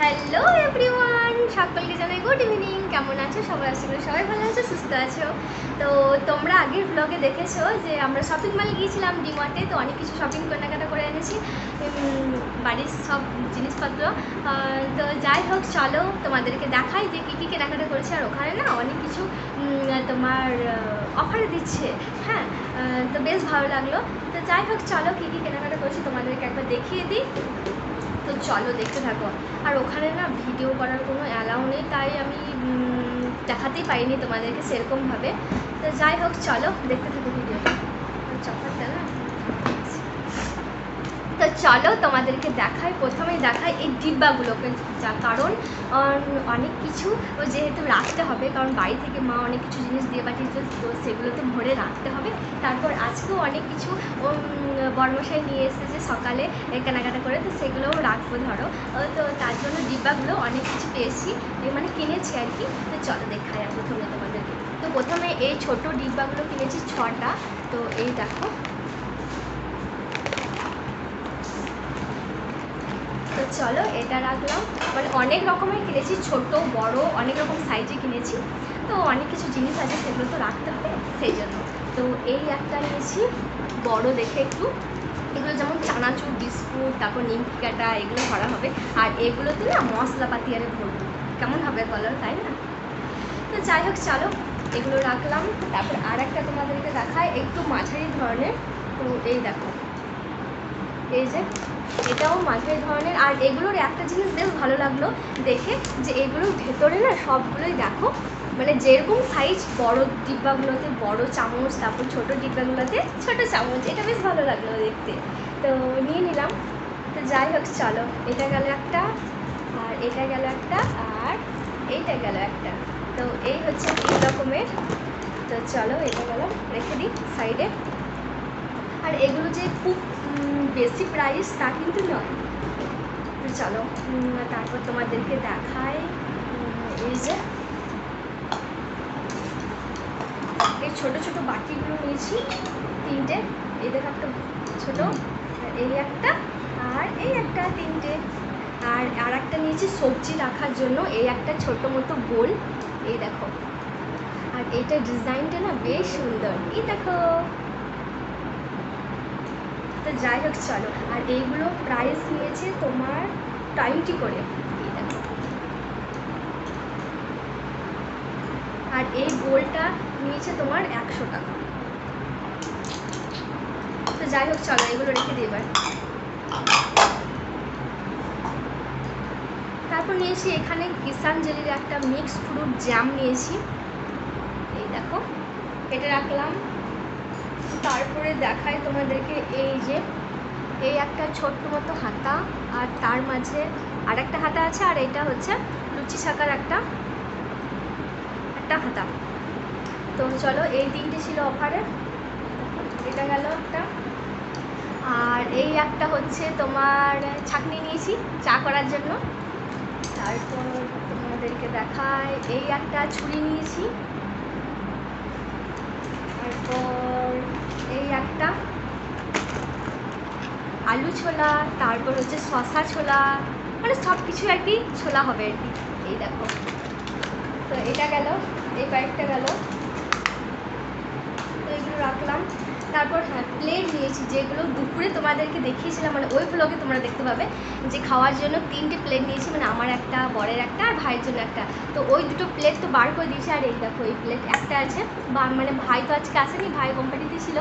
Hello everyone সকলকে জানাই good evening কেমন আছো? সবাই করি সবাই ভালো আছো, সুস্থ আছো। তো তোমরা আগের ব্লগে দেখেছ যে আমরা শপিং মলে গিয়েছিলাম ডিমার্টে তো অনেক কিছু শপিং কেনাকাটা করে এনেছি। বাড়ির সব জিনিসপত্র। তো যাই হোক, চলো তোমাদেরকে দেখাই যে কী কী কেনাকাটা করেছি। আর ওখানে না অনেক কিছু তোমার অফার দিচ্ছে। হ্যাঁ তো বেশ ভালো লাগল। তো যাই হোক, চলো কী কী কেনাকাটা করেছি তোমাদেরকে একবার দেখিয়ে দিই। তো চলো দেখতে থাকো। আর ওখানে না ভিডিও করার কোনো অ্যালাউ নেই, তাই আমি দেখাতেই পারিনি তোমাদেরকে সেরকমভাবে। তো যাই হোক, চলো দেখতে থাকো ভিডিওটা তো চলো তোমাদেরকে দেখাই, প্রথমেই দেখাই এই ডিব্বাগুলোকে যা কারণ অনেক কিছু যেহেতু রাখতে হবে, কারণ বাড়ি থেকে মা অনেক কিছু জিনিস দিয়ে পাঠিয়েছে, তো সেগুলো তো ভরে রাখতে হবে। তারপর আজকেও অনেক কিছু বর্মশাই নিয়ে এসেছে সকালে কেনাকাটা করে, তো সেগুলোও রাখব, ধরো। তো তার জন্য ডিব্বাগুলো অনেক কিছু পেয়েছি মানে কিনেছি আর কি। তো চলো দেখাই প্রথমে তোমাদেরকে। তো প্রথমে এই ছোট ডিব্বাগুলো কিনেছি ছটা, তো এই দেখো। চলো এটা রাখলাম। মানে অনেক রকমের কিনেছি, ছোট, বড়, অনেক রকম সাইজে কিনেছি। তো অনেক কিছু জিনিস আছে, সেগুলো তো রাখতে হবে সেই জন্য। তো এই একটা নিয়েছি, বড় দেখে একটু। এগুলো যেমন চানাচুর, বিস্কুট, তারপর নিমকি কাটা এগুলো ভরা হবে। আর এগুলোতে না মশলাপাতি আরে ভরবো কেমন হবে বলো, তাই না? তো যাই হোক, চলো, এগুলো রাখলাম। তারপর আর একটা তোমাদেরকে দেখায় একটু মাঝারি ধরনের। তো এই দেখো, এই যে এটাও মাঝারি ধরনের। আর এগুলোর একটা জিনিস বেশ ভালো লাগল দেখে, যে এগুলোর ভেতরে না সবগুলোই দেখো মানে যেরকম সাইজ বড় ডিব্বাগুলোতে বড় চামচ, তারপর ছোট ডিব্বাগুলোতে ছোট চামচ, এটা বেশ ভালো লাগল দেখতে। তো নিয়ে নিলাম। তো যাই হোক, চলো, এটা গেল একটা, আর এটা গেল একটা, আর এইটা গেল একটা। তো এই হচ্ছে তিন রকমের। তো চলো, এটা গেল, রেখে দিই সাইডে। আর এগুলো যে খুব বেশি প্রাইস তা কিন্তু নয়। চলো তারপর তোমাদেরকে দেখায় এই যে। এই ছোট ছোট বাটিগুলো নিয়েছি, তিনটে। এই দেখো একটা ছোট এই একটা, আর এই একটা তিনটে। আর আর একটা নিয়েছি সবজি রাখার জন্য, এই একটা ছোট মতো বোল এই দেখো। আর এইটা ডিজাইনটা না বেশ সুন্দর। এই দেখো। তো যাই হোক, চলো। আর এইগুলো প্রাইস নিয়েছে তোমার টোয়েন্টি করে। আর এই গোলটা নিয়েছে তোমার একশো টাকা। তো যাই হোক, চলো এগুলো রেখে দিই এবার। তারপর নিয়েছি এখানে কিষান জেলির একটা মিক্স ফ্রুট জ্যাম নিয়েছি। এই দেখো এটা রাখলাম। তারপরে দেখায় তোমাদেরকে এই যে, এই একটা ছোট্ট মতো হাতা, আর তার মাঝে আর একটা হাতা আছে, আর এটা হচ্ছে লুচি শাকার একটা একটা হাতা। তো চলো এই তিনটে ছিল অফারে এটা গেল একটা। আর এই একটা হচ্ছে তোমার ছাকনি নিয়েছি, চা করার জন্য। তারপর তোমাদেরকে দেখায় এই একটা ছুরি নিয়েছি। তারপর এই একটা। আলু ছোলা, তারপর হচ্ছে শশা ছোলা মানে সব কিছু আর কি ছোলা হবে আর কি। এই দেখো। তো এটা গেল, এই কয়েকটা গেল। তো এগুলো রাখলাম। তারপর হ্যাঁ প্লেট নিয়েছি, যেগুলো দুপুরে তোমাদেরকে দেখিয়েছিলাম মানে ওই ব্লগে তোমরা দেখতে পাবে, যে খাওয়ার জন্য তিনটে প্লেট নিয়েছি মানে আমার একটা, বরের একটা, আর ভাইয়ের জন্য একটা। তো ওই দুটো প্লেট তো বার করে দিয়েছি, আর এই দেখো, এই প্লেট একটা আছে, বা মানে ভাই তো আজকে আসেনি, ভাই কোম্পানিতে ছিল,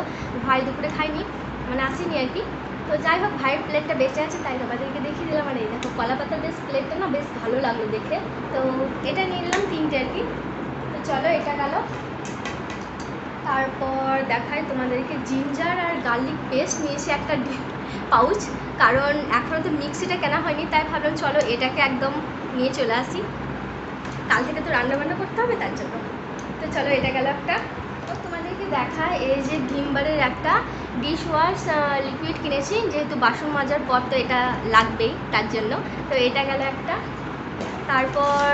ভাই দুপুরে খায়নি মানে আসেনি আর কি। তো যাই হোক, ভাইয়ের প্লেটটা বেঁচে আছে, তাই তোমাদেরকে দেখিয়ে দিলাম, আর এই দেখো কলা পাতার বেশ প্লেটটা না বেশ ভালো লাগল দেখে। তো এটা নিয়ে নিলাম তিনটে আর কি। তো চলো, এটা গেল। তারপর দেখাই তোমাদেরকে জিঞ্জার আর গার্লিক পেস্ট নিয়েছি একটা পাউচ কারণ এখনও তো মিক্সিটা কেনা হয়নি, তাই ভাবলাম চলো এটাকে একদম নিয়ে চলে আসি। কাল থেকে তো রান্না বান্না করতে হবে, তার জন্য। তো চলো এটা গেল একটা। তো তোমাদেরকে দেখা এই যে ভিমবারের একটা ডিশ ওয়াশ লিকুইড কিনেছি, যেহেতু বাসন মাজার পর তো এটা লাগবেই, তার জন্য। তো এটা গেল একটা। তারপর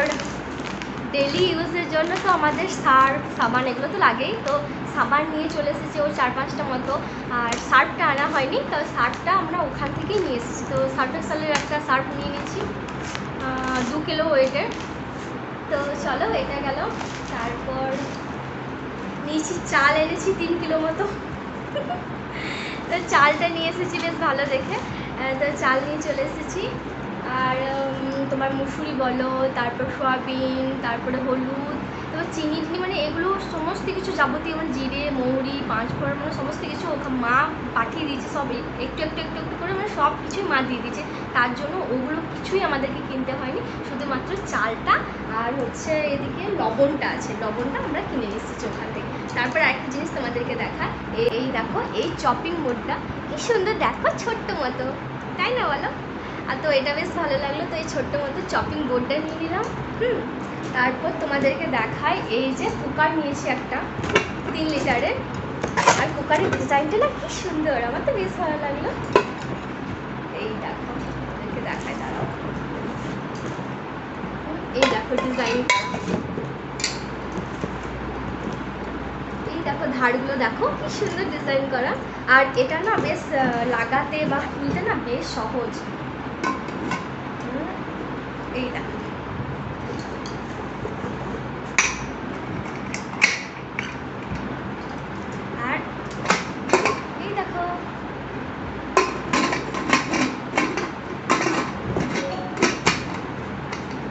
ডেলি ইউজের জন্য তো আমাদের সার, সাবান, এগুলো তো লাগেই। তো সাবান নিয়ে চলে এসেছি ও চার পাঁচটা মতো। আর সার্ফটা আনা হয়নি, তো সার্ফটা আমরা ওখান থেকেই নিয়ে এসেছি। তো সার্ফ এক্সেলের একটা সার্ফ নিয়ে নিয়েছি দু কিলো ওয়েটের তো চলো, এটা গেল। তারপর নিয়েছি চাল, এনেছি তিন কিলো মতো। তো চালটা নিয়ে এসেছি বেশ ভালো দেখে। তো চাল নিয়ে চলে এসেছি। আর তোমার মুসুরি বলো, তারপর সয়াবিন, তারপরে হলুদ তারপর চিনি এগুলো সমস্ত কিছু যাবতীয় মানে জিরে, মৌরি, পাঁচ ফোড়ন মানে সমস্ত কিছু মা পাঠিয়ে দিয়েছে, সব একটু একটু একটু একটু করে মানে সব কিছুই মা দিয়ে দিয়েছে। তার জন্য ওগুলো কিছুই আমাদেরকে কিনতে হয়নি, শুধুমাত্র চালটা আর হচ্ছে এদিকে লবণটা আছে, লবণটা আমরা কিনে এসেছি ওখান থেকে। তারপর একটা জিনিস তোমাদেরকে দেখা এই দেখো, এই চপিং বোর্ডটা কি সুন্দর দেখো, ছোট্ট মতো। তাই না বলো? আর তো এটা বেশ ভালো লাগল, তো এই ছোট্ট মতো চপিং বোর্ডটা নিয়ে নিলাম, হুম? তারপর তোমাদেরকে দেখাই এই যে কুকার নিয়েছি একটা, তিন লিটারের আর কুকারের ডিজাইনটা না কি সুন্দর, আমার তো বেশ ভালো লাগল। এই দেখো, তোমাদেরকে দেখায় দাঁড়াও। এই দেখো ডিজাইন এই দেখো ধারগুলো দেখো, কি সুন্দর ডিজাইন করা। আর এটা না বেশ লাগাতে বা খুলতে না বেশ সহজ। এই দেখো। আর এই দেখো।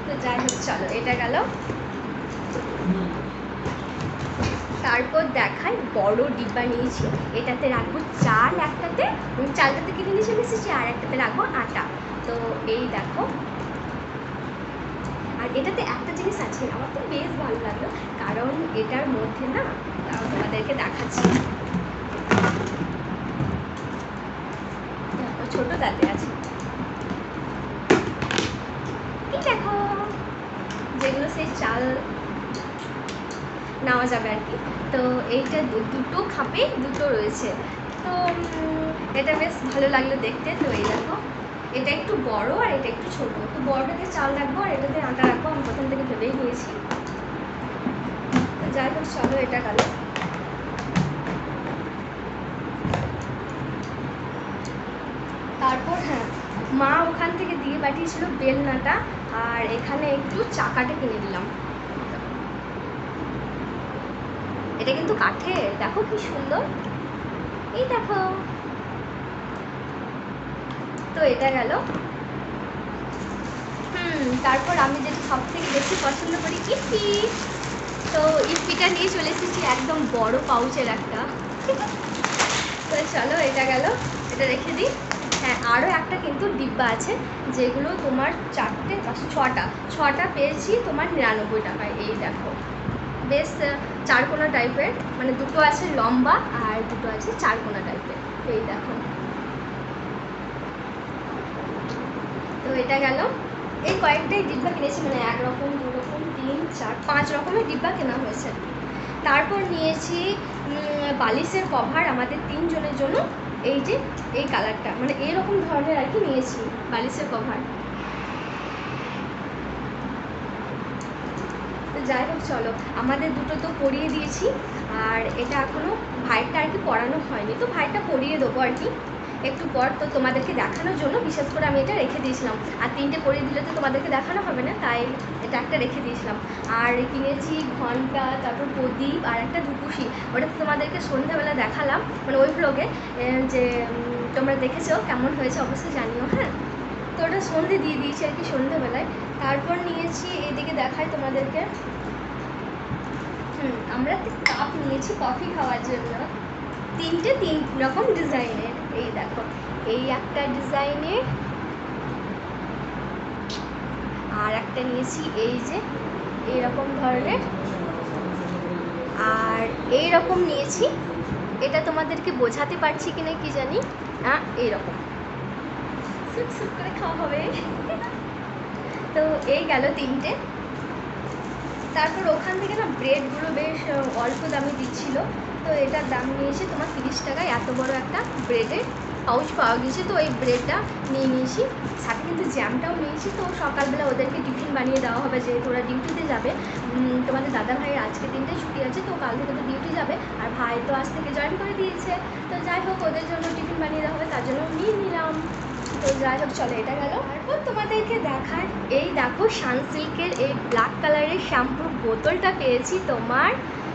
তো চলো, এটা গেল। তারপর দেখাই বড় ডিব্বা নিয়েছি। এটাতে রাখব চাল একটাতে চালটাতে কিনে নিয়ে চলে এসেছি? আর একটাতে রাখব আটা। তো এই দেখো আর এটাতে একটা জিনিস আছে, আমার তো বেশ ভালো লাগল। কারণ এটার মধ্যে না তোমাদেরকে দেখাচ্ছি। ছোট দাঁতে আছে। দেখো, যেগুলো সেই চাল নেওয়া যাবে আর কি। তো এইটা দুটো খাপে দুটো রয়েছে। তো এটা বেশ ভালো লাগল দেখতে। তো এই দেখো এটা একটু বড় আর এটা একটু ছোট। তো বড়টাতে চাল রাখব আর এটাতে আটা রাখব। আমি প্রথম থেকে ভেবেই নিয়েছি। যাই হোক, চলো, এটা গেল। তারপর হ্যাঁ মা ওখান থেকে দিয়ে পাঠিয়েছিল বেলনাটা আর এখানে একটু চাকাটা কিনে দিলাম। এটা কিন্তু কাঠের। দেখো কি সুন্দর। এই দেখো। তো এটা গেল। হুম, তারপর আমি যেটা সব থেকে বেশি পছন্দ করি ইপি তো ইপিটা নিয়ে চলে এসেছি একদম বড় পাউচের একটা। তো চলো, এটা গেল। এটা রেখে দিই। হ্যাঁ আরও একটা কিন্তু ডিব্বা আছে, যেগুলো তোমার চারটে ছটা। ছটা পেয়েছি তোমার নিরানব্বই টাকায় এই দেখো। বেশ চারকোনা টাইপের মানে দুটো আছে লম্বা আর দুটো আছে চারকোনা টাইপের এই দেখো। তো এটা গেল। এই কয়েকটাই ডিব্বা কিনেছি মানে এক রকম, দু রকম, তিন, চার, পাঁচ রকমের ডিব্বা কেনা হয়েছে। তারপর নিয়েছি বালিশের কভার আমাদের তিনজনের জন্য। এই যে, এই কালারটা মানে এরকম ধরনের আর কি নিয়েছি বালিশের কভার। যাই হোক, চলো, আমাদের দুটো তো পরিয়ে দিয়েছি, আর এটা এখনও ভাইটা আর কি পরানো হয়নি, তো ভাইটা পরিয়ে দেবো আর কি। একটু পর তো তোমাদেরকে দেখানোর জন্য, বিশেষ করে আমি এটা রেখে দিয়েছিলাম। আর তিনটে পরিয়ে দিলে তো তোমাদেরকে দেখানো হবে না, তাই এটা একটা রেখে দিয়েছিলাম। আর কিনেছি ঘণ্টা, তারপর প্রদীপ, আর একটা ধুপুসি ওটা তো তোমাদেরকে সন্ধ্যাবেলা দেখালাম মানে ওই ব্লগে যে তোমরা দেখেছ, কেমন হয়েছে অবশ্যই জানিও হ্যাঁ? তো ওটা সন্ধে দিয়ে দিয়েছি আর কি সন্ধ্যাবেলায়। তারপর নিয়েছি, এদিকে দেখাই তোমাদেরকে। হুম, আমরা কাপ নিয়েছি কফি খাওয়ার জন্য। তিনটে তিন রকম ডিজাইনের এই দেখো, এই একটা ডিজাইনের আর একটা নিয়েছি এই যে, এইরকম ধরনের। আর এই রকম নিয়েছি, এটা তোমাদেরকে বোঝাতে পারছি কিনা কি জানি? হ্যাঁ এইরকম। সুট সুট করে খাওয়া হবে। তো এই গেল তিনটে। তারপর ওখান থেকে না ব্রেডগুলো বেশ অল্প দামে দিচ্ছিল। তো এটার দাম নিয়েছে তোমার তিরিশ টাকায়। এত বড় একটা ব্রেডের পাউচ পাওয়া গেছে। তো এই ব্রেডটা নিয়ে নিয়েছি। সাথে কিন্তু জ্যামটাও নিয়েছি। তো সকালবেলা ওদেরকে টিফিন বানিয়ে দেওয়া হবে, যেহেতু ওরা ডিউটিতে যাবে। তোমাদের দাদা ভাইয়ের আজকে দিনটাই ছুটি আছে, তো কাল থেকে তো ডিউটি যাবে। আর ভাই তো আজ থেকে জয়েন করে দিয়েছে। তো যাই হোক, ওদের জন্য টিফিন বানিয়ে দেওয়া হবে। তার তো যাই হোক, চলো এটা গেল। তারপর তোমাদেরকে দেখায়, এই দেখো সানসিল্কের এই ব্ল্যাক কালারের শ্যাম্পুর বোতলটা পেয়েছি তোমার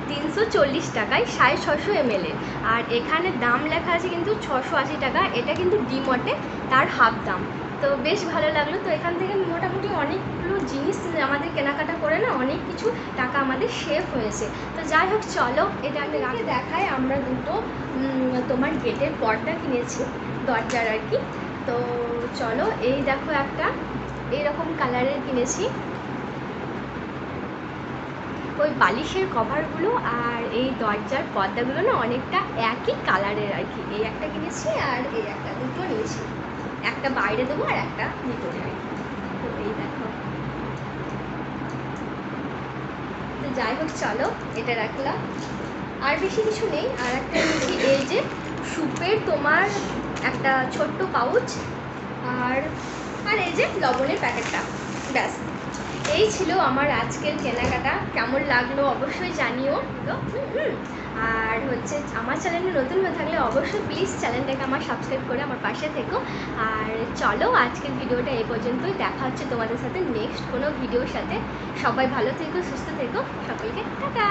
তিনশো চল্লিশ টাকায়, সাড়ে ছশো এমএল আর এখানে দাম লেখা আছে কিন্তু ছশো আশি টাকা, এটা কিন্তু ডিমটে তার হাফ দাম। তো বেশ ভালো লাগল। তো এখান থেকে মোটামুটি অনেকগুলো জিনিস আমাদের কেনাকাটা করে না, অনেক কিছু টাকা আমাদের সেভ হয়েছে। তো যাই হোক, চলো এটা আমি দেখায়, আমরা দুটো তোমার গেটের পর্দা কিনেছি, দরজার আর কি। তো চলো, এই দেখো একটা, এইরকম কালারের কিনেছি। ওই বালিশের কভারগুলো আর এই দরজার পর্দাগুলো না অনেকটা একই কালারের আর কি। এই একটা কিনেছি আর এই একটা দুটো নিয়েছি। একটা বাইরে দেবো আর একটা ভিতরে আর তো এই দেখো। তো যাই হোক, চলো, এটা রাখলাম। আর বেশি কিছু নেই। আর একটা এই যে সুপের তোমার একটা ছোট্ট পাউচ আর আর এই যে লবণের প্যাকেটটা, ব্যাস। এই ছিল আমার আজকের কেনাকাটা। কেমন লাগল অবশ্যই জানিও। আর হচ্ছে আমার চ্যানেলে নতুন হয়ে থাকলে অবশ্যই প্লিজ চ্যানেলটাকে আমার সাবস্ক্রাইব করে আমার পাশে থেকো। আর চলো, আজকের ভিডিওটা এই পর্যন্তই। দেখা হচ্ছে তোমাদের সাথে নেক্সট কোনো ভিডিওর সাথে। সবাই ভালো থেকো, সুস্থ থেকো। সকলকে টাটা!